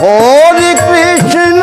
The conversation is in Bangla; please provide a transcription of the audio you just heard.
হরে কৃষ্ণ।